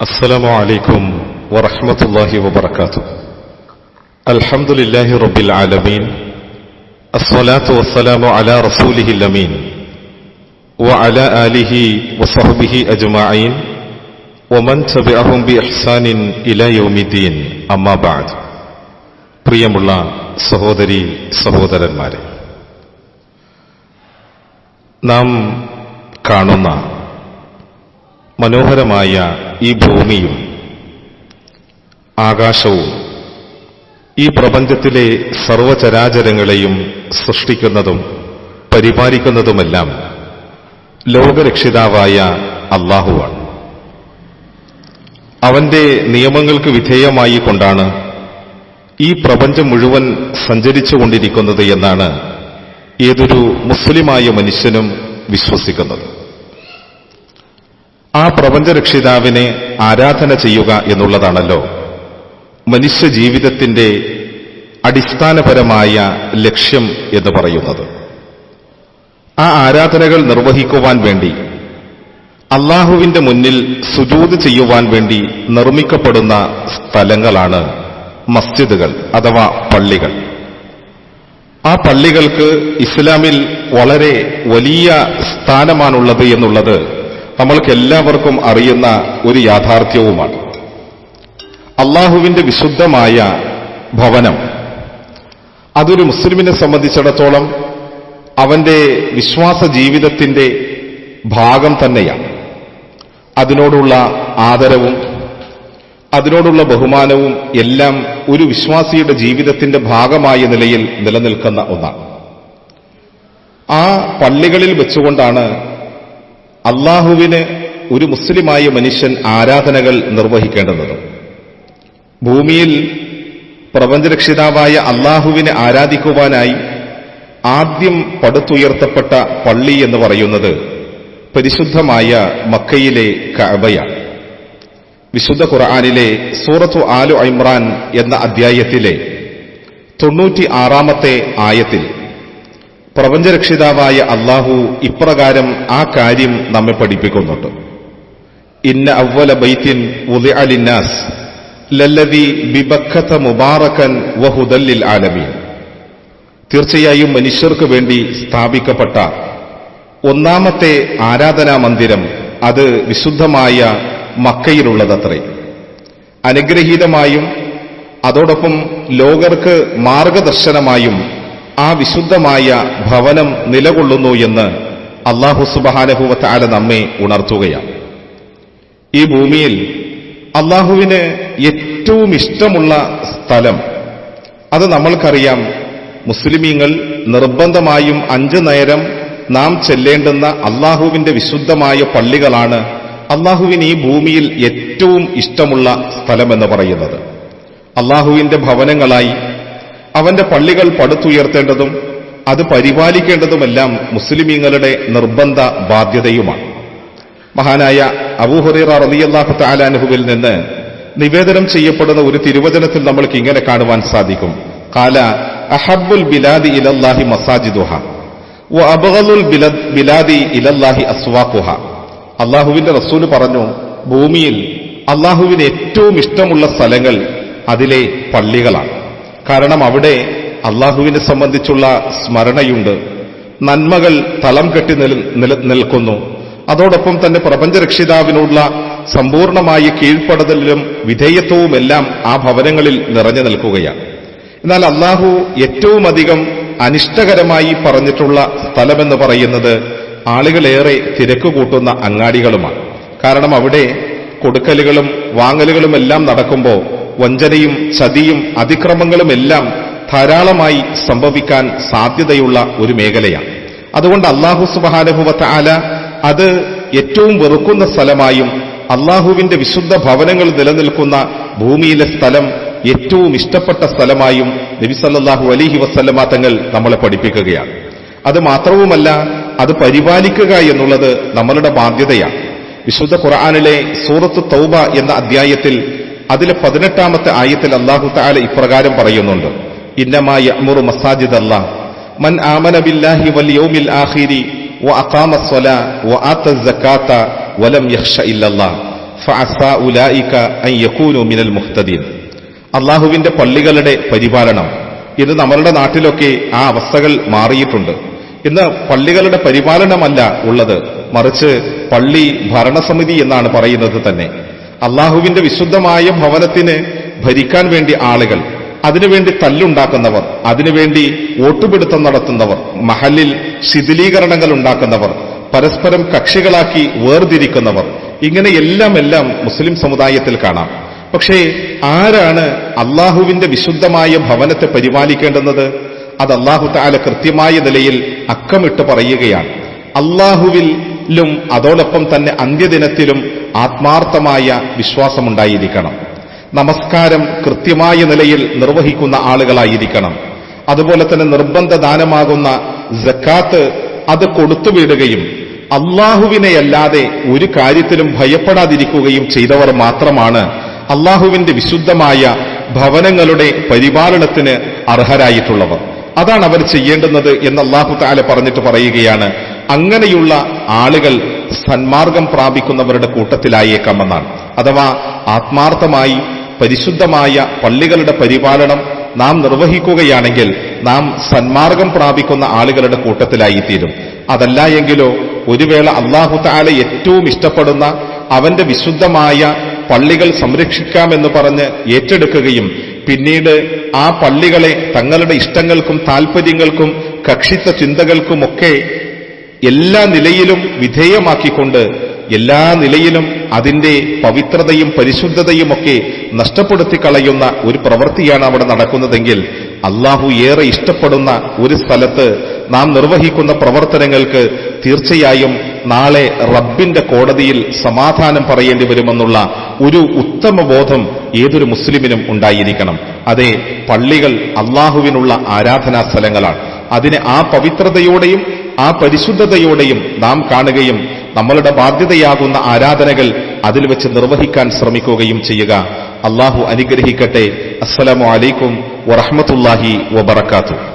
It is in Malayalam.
السلام عليكم ورحمة الله وبركاته الحمد لله رب العالمين الصلاة والسلام على رسوله الأمين وعلى آله وصحبه أجمعين ومن تبعهم بإحسان إلى يوم الدين أما بعد പ്രിയമുള്ള സഹോദരി സഹോദരന്മാരെ നാം കാണുന്ന മനോഹരമായ ഈ ഭൂമിയും ആകാശവും ഈ പ്രപഞ്ചത്തിലെ സർവചരാചരങ്ങളെയും സൃഷ്ടിക്കുന്നതും പരിപാലിക്കുന്നതുമെല്ലാം ലോകരക്ഷിതാവായ അള്ളാഹുവാണ്. അവന്റെ നിയമങ്ങൾക്ക് വിധേയമായി കൊണ്ടാണ് ഈ പ്രപഞ്ചം മുഴുവൻ സഞ്ചരിച്ചുകൊണ്ടിരിക്കുന്നത് എന്നാണ് ഏതൊരു മുസ്ലിമായ മനുഷ്യനും വിശ്വസിക്കുന്നത്. ആ പ്രപഞ്ചരക്ഷിതാവിനെ ആരാധന ചെയ്യുക എന്നുള്ളതാണല്ലോ. മനുഷ്യ ജീവിതത്തിന്റെ അടിസ്ഥാനപരമായ ലക്ഷ്യം എന്ന് പറയുന്നത്. ആ ആരാധനകൾ നിർവഹിക്കുവാൻ വേണ്ടി അള്ളാഹുവിന്റെ മുന്നിൽ സുജൂത് ചെയ്യുവാൻ വേണ്ടി നിർമ്മിക്കപ്പെടുന്ന സ്ഥലങ്ങളാണ് മസ്ജിദുകൾ അഥവാ പള്ളികൾ. ആ പള്ളികൾക്ക് ഇസ്ലാമിൽ വളരെ വലിയ സ്ഥാനമാണുള്ളത് എന്നുള്ളത് നമ്മൾക്ക് എല്ലാവർക്കും അറിയുന്ന ഒരു യാഥാർത്ഥ്യവുമാണ്. അള്ളാഹുവിന്റെ വിശുദ്ധമായ ഭവനം. അതൊരു മുസ്ലിമിനെ സംബന്ധിച്ചിടത്തോളം അവന്റെ വിശ്വാസ ജീവിതത്തിന്റെ ഭാഗം തന്നെയാണ്. അതിനോടുള്ള ആദരവും അതിനോടുള്ള ബഹുമാനവും എല്ലാം ഒരു വിശ്വാസിയുടെ ജീവിതത്തിന്റെ ഭാഗമായ നിലയിൽ നിലനിൽക്കുന്ന ഒന്നാണ്. ആ പള്ളികളിൽ വെച്ചുകൊണ്ടാണ് അള്ളാഹുവിന് ഒരു മുസ്ലിമായ മനുഷ്യൻ ആരാധനകൾ നിർവഹിക്കേണ്ടതും ഭൂമിയിൽ പ്രപഞ്ചരക്ഷിതാവായ അള്ളാഹുവിനെ ആരാധിക്കുവാനായി ആദ്യം പടുത്തുയർത്തപ്പെട്ട പള്ളി എന്ന് പറയുന്നത് പരിശുദ്ധമായ മക്കയിലെ കഅബയാണ്. വിശുദ്ധ ഖുർആാനിലെ സൂറത്തു ആലു ഇമ്രാൻ എന്ന അധ്യായത്തിലെ തൊണ്ണൂറ്റി ആറാമത്തെ ആയത്തിൽ പ്രപഞ്ചരക്ഷിതാവായ അള്ളാഹു ഇപ്രകാരം ആ കാര്യം നമ്മെ പഠിപ്പിക്കുന്നുണ്ട്. ഇന്ന അവല ബൈത്തിൻ അലിന്നാസ് ലല്ലതി ബിബക്കത്ത മുബാറക്കൻ വഹുദല്ലിൽ ആലമീൻ. തീർച്ചയായും മനുഷ്യർക്ക് വേണ്ടി സ്ഥാപിക്കപ്പെട്ട ഒന്നാമത്തെ ആരാധനാ മന്ദിരം അത് വിശുദ്ധമായ മക്കയിലുള്ളതത്രേ. അനുഗ്രഹീതമായും അതോടൊപ്പം ലോകർക്ക് മാർഗദർശനമായും ആ വിശുദ്ധമായ ഭവനം നിലകൊള്ളുന്നു എന്ന് അള്ളാഹു സുബഹാനഹുവത്താല നമ്മെ ഉണർത്തുകയാണ്. ഈ ഭൂമിയിൽ അള്ളാഹുവിന് ഏറ്റവും ഇഷ്ടമുള്ള സ്ഥലം അത് നമ്മൾക്കറിയാം മുസ്ലിമീങ്ങൾ നിർബന്ധമായും അഞ്ചു നേരം നാം ചെല്ലേണ്ടുന്ന അള്ളാഹുവിന്റെ വിശുദ്ധമായ പള്ളികളാണ് അള്ളാഹുവിന് ഈ ഭൂമിയിൽ ഏറ്റവും ഇഷ്ടമുള്ള സ്ഥലമെന്ന് പറയുന്നത്. അള്ളാഹുവിന്റെ ഭവനങ്ങളായി അവന്റെ പള്ളികൾ പടുത്തുയർത്തേണ്ടതും അത് പരിപാലിക്കേണ്ടതുമെല്ലാം മുസ്ലിമീങ്ങളുടെ നിർബന്ധ ബാധ്യതയുമാണ്. മഹാനായ അബൂഹുറീറ റളിയല്ലാഹു താലാനുഹുവിൽ നിന്ന് നിവേദനം ചെയ്യപ്പെടുന്ന ഒരു തിരുവചനത്തിൽ നമ്മൾക്ക് ഇങ്ങനെ കാണുവാൻ സാധിക്കും. കാല അഹബുൽ ബിലാദി ഇലല്ലാഹി മസാജിദുഹ വ ബിലാദി ഇലല്ലാഹി അസ്വാഖുഹ. അള്ളാഹുവിന്റെ റസൂൽ പറഞ്ഞു ഭൂമിയിൽ അള്ളാഹുവിന് ഏറ്റവും ഇഷ്ടമുള്ള സ്ഥലങ്ങൾ അതിലെ പള്ളികളാണ്. കാരണം അവിടെ അള്ളാഹുവിനെ സംബന്ധിച്ചുള്ള സ്മരണയുണ്ട്. നന്മകൾ തളം കെട്ടി നിൽക്കുന്നു. അതോടൊപ്പം തന്നെ പ്രപഞ്ചരക്ഷിതാവിനുള്ള സമ്പൂർണമായ കീഴ്പ്പെടുതലിലും വിധേയത്വവുമെല്ലാം ആ ഭവനങ്ങളിൽ നിറഞ്ഞു നിൽക്കുകയാണ്. എന്നാൽ അള്ളാഹു ഏറ്റവും അധികം അനിഷ്ടകരമായി പറഞ്ഞിട്ടുള്ള സ്ഥലമെന്ന് പറയുന്നത് ആളുകളേറെ തിരക്ക് കൂട്ടുന്ന അങ്ങാടികളുമാണ്. കാരണം അവിടെ കൊടുക്കലുകളും വാങ്ങലുകളും എല്ലാം നടക്കുമ്പോൾ വഞ്ചനയും ചതിയും അതിക്രമങ്ങളുമെല്ലാം ധാരാളമായി സംഭവിക്കാൻ സാധ്യതയുള്ള ഒരു മേഖലയാണ്. അതുകൊണ്ട് അള്ളാഹു സുബാനുഭവത്ത ആല അത് ഏറ്റവും വെറുക്കുന്ന സ്ഥലമായും അള്ളാഹുവിന്റെ വിശുദ്ധ ഭവനങ്ങൾ നിലനിൽക്കുന്ന ഭൂമിയിലെ സ്ഥലം ഏറ്റവും ഇഷ്ടപ്പെട്ട സ്ഥലമായും നബിസല്ലാഹു അലിഹി വസ്ലമാ തങ്ങൾ നമ്മളെ പഠിപ്പിക്കുകയാണ്. അത് മാത്രവുമല്ല അത് പരിപാലിക്കുക എന്നുള്ളത് നമ്മളുടെ ബാധ്യതയാണ്. വിശുദ്ധ ഖുർആാനിലെ സൂറത്ത് തൗബ എന്ന അധ്യായത്തിൽ അതിലെ പതിനെട്ടാമത്തെ ആയത്തിൽ അള്ളാഹു താല ഇപ്രകാരം പറയുന്നുണ്ട് ഇന്നമായ അമുറു മസാജിദ് അല്ലാ മൻ ആമന ബില്ലാഹി വൽ യൗമിൽ ആഖിരി وأقام الصلاة وآتى الزكاة ولم يخش إلا الله ഫഅസ ഉലായിക അൻ യകൂനു മിനൽ മുഹ്തദീൻ അള്ളാഹുവിന്റെ പള്ളികളുടെ പരിപാലനം ഇത് നമ്മളുടെ നാട്ടിലൊക്കെ ആ അവസ്ഥകൾ മാറിയിട്ടുണ്ട് ഇന്ന് പള്ളികളുടെ പരിപാലനമല്ല ഉള്ളത് മറിച്ച് പള്ളി ഭരണസമിതി എന്നാണ് പറയുന്നത് തന്നെ അള്ളാഹുവിന്റെ വിശുദ്ധമായ ഭവനത്തിന് ഭരിക്കാൻ വേണ്ടി ആളുകൾ അതിനുവേണ്ടി തല്ലുണ്ടാക്കുന്നവർ അതിനുവേണ്ടി വോട്ടുപിടുത്തം നടത്തുന്നവർ മഹലിൽ ശിഥിലീകരണങ്ങൾ ഉണ്ടാക്കുന്നവർ പരസ്പരം കക്ഷികളാക്കി വേർതിരിക്കുന്നവർ ഇങ്ങനെ എല്ലാം എല്ലാം മുസ്ലിം സമുദായത്തിൽ കാണാം. പക്ഷേ ആരാണ് അള്ളാഹുവിന്റെ വിശുദ്ധമായ ഭവനത്തെ പരിപാലിക്കേണ്ടുന്നത്? അത് അള്ളാഹു താല കൃത്യമായ നിലയിൽ അക്കമിട്ട് പറയുകയാണ്. അള്ളാഹുവിലും അതോടൊപ്പം തന്നെ അന്ത്യദിനത്തിലും ആത്മാർത്ഥമായ വിശ്വാസമുണ്ടായിരിക്കണം. നമസ്കാരം കൃത്യമായ നിലയിൽ നിർവഹിക്കുന്ന ആളുകളായിരിക്കണം. അതുപോലെ തന്നെ നിർബന്ധ ദാനമാകുന്ന ജക്കാത്ത് അത് കൊടുത്തുവിടുകയും അള്ളാഹുവിനെയല്ലാതെ ഒരു കാര്യത്തിലും ഭയപ്പെടാതിരിക്കുകയും ചെയ്തവർ മാത്രമാണ് അള്ളാഹുവിന്റെ വിശുദ്ധമായ ഭവനങ്ങളുടെ പരിപാലനത്തിന് അർഹരായിട്ടുള്ളവർ. അതാണ് അവർ ചെയ്യേണ്ടുന്നത് എന്ന് അള്ളാഹു താല പറഞ്ഞിട്ട് പറയുകയാണ്. അങ്ങനെയുള്ള ആളുകൾ സന്മാർഗം പ്രാപിക്കുന്നവരുടെ കൂട്ടത്തിലായേക്കാമെന്നാണ്. അഥവാ ആത്മാർത്ഥമായി പരിശുദ്ധമായ പള്ളികളുടെ പരിപാലനം നാം നിർവഹിക്കുകയാണെങ്കിൽ നാം സന്മാർഗം പ്രാപിക്കുന്ന ആളുകളുടെ കൂട്ടത്തിലായിത്തീരും. അതല്ല എങ്കിലോ ഒരു വേള അള്ളാഹു ഏറ്റവും ഇഷ്ടപ്പെടുന്ന അവന്റെ വിശുദ്ധമായ പള്ളികൾ സംരക്ഷിക്കാമെന്ന് പറഞ്ഞ് ഏറ്റെടുക്കുകയും പിന്നീട് ആ പള്ളികളെ തങ്ങളുടെ ഇഷ്ടങ്ങൾക്കും താൽപര്യങ്ങൾക്കും കക്ഷിത്വ ചിന്തകൾക്കുമൊക്കെ എല്ലാ നിലയിലും വിധേയമാക്കിക്കൊണ്ട് എല്ലാ നിലയിലും അതിന്റെ പവിത്രതയും പരിശുദ്ധതയും ഒക്കെ നഷ്ടപ്പെടുത്തി കളയുന്ന ഒരു പ്രവൃത്തിയാണ് അവിടെ നടക്കുന്നതെങ്കിൽ അള്ളാഹു ഏറെ ഇഷ്ടപ്പെടുന്ന ഒരു സ്ഥലത്ത് നാം നിർവഹിക്കുന്ന പ്രവർത്തനങ്ങൾക്ക് തീർച്ചയായും നാളെ റബ്ബിന്റെ കോടതിയിൽ സമാധാനം പറയേണ്ടി വരുമെന്നുള്ള ഒരു ഉത്തമ ബോധം ഏതൊരു മുസ്ലിമിനും ഉണ്ടായിരിക്കണം. അതെ പള്ളികൾ അള്ളാഹുവിനുള്ള ആരാധനാ സ്ഥലങ്ങളാണ്. അതിനെ ആ പവിത്രതയോടെയും ആ പരിശുദ്ധതയോടെയും നാം കാണുകയും നമ്മളുടെ ബാധ്യതയാകുന്ന ആരാധനകൾ അതിൽ വെച്ച് നിർവഹിക്കാൻ ശ്രമിക്കുകയും ചെയ്യുക. അള്ളാഹു അനുഗ്രഹിക്കട്ടെ. അസ്സലാമു അലൈക്കും വറഹമത്തുല്ലാഹി വബർക്കാത്തു